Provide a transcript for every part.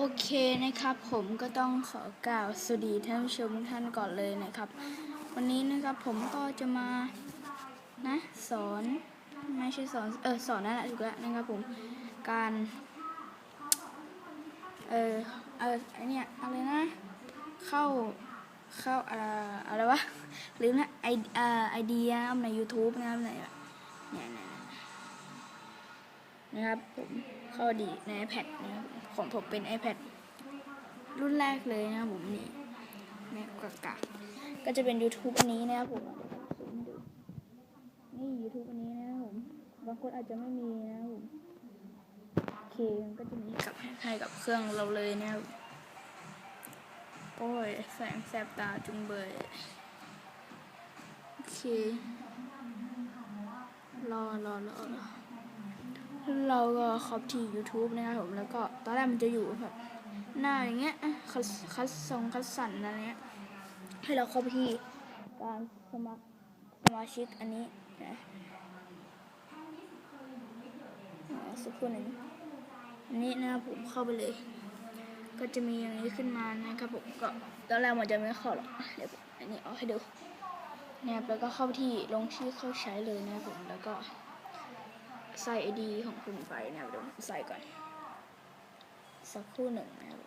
โอเคนะครับผมก็ต้องขอกล่าวสวัสดีท่านผู้ชมทุกท่านก่อนเลยนะครับ วันนี้นะครับผมก็จะมานะสอนไม่ใช่สอนเออสอนนั่นแหละถูกแล้วนะครับผมการเออเออไอเนี่ยอะไรนะเข้าเข้าอะไรอะไรวะลืมนะไอเอ่อไอเดียใน YouTube นะครับในเนี่ยเนี่ยนะครับผมเข้าดีใน iPad นะครับ ของผมเป็น iPad รุ่นแรกเลยนะผมนี่แม่กากาก็จะเป็น YouTube อันนี้นะครับผมนี่ YouTube อันนี้นะครับผมบางคนอาจจะไม่มีนะครับผมโอเคมันก็จะมีกับให้กับเครื่องเราเลยนะครับโอ้ยแสงแสบตาจุงเบยโอเครอรอรอรอ เราก็ครอบที่ YouTube นะครับผมแล้วก็ตอนแรกมันจะอยู่แบบหน้าอย่างเงี้ยคัสคัสซองคัสสันอะไรเงี้ยให้เราเข้าไปที่การสมัครสมาชิกอันนี้นะอ่าสักครู่หนึ่งอันนี้นะครับผมเข้าไปเลย ก็จะมีอย่างนี้ขึ้นมานะครับผมก็ตอนแรกมันจะไม่เข้าหรอกเดี๋ยวอันนี้เอาให้ดูนะครับแล้วก็เข้าที่ลงชื่อเข้าใช้เลยนะครับผมแล้วก็ ใส่ไอดีของคุณไปนะครับเดี๋ยวผมใส่ก่อน สักครู่หนึ่งนะครับ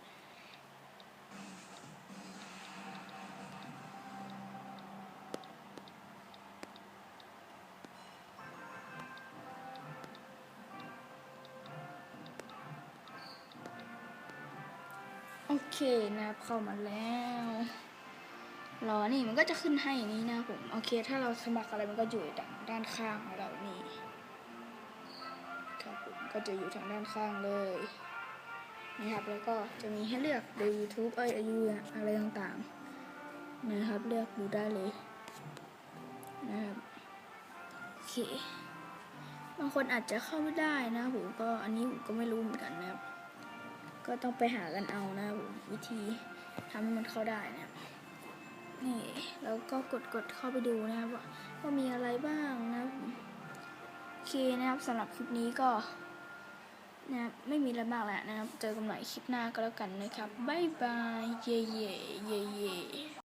โอเคนะครับเข้ามาแล้วรอนี่มันก็จะขึ้นให้อย่างนี้นะผม โอเค ถ้าเราสมัครอะไรมันก็อยู่ด้านข้างของเรา ก็จะอยู่ทางด้านข้างเลยนะครับแล้วก็จะมีให้เลือกดู YouTube เอ้ยยูอะไรต่างๆนะครับเลือกดูได้เลยนะครับโอเคบางคนอาจจะเข้าไม่ได้นะผมก็อันนี้ผมก็ไม่รู้เหมือนกันนะครับ ก็ต้องไปหากันเอานะผมวิธีทำให้มันเข้าได้นะนี่แล้วก็กดกดเข้าไปดูนะครับว่าว่ามีอะไรบ้างนะโอเคนะครับสำหรับคลิปนี้ก็ นะครับไม่มีอะไรมากแล้วนะครับ เจอกันใหม่คลิปหน้าก็แล้วกันนะครับ บ๊ายบาย เย่เย่เย่เย่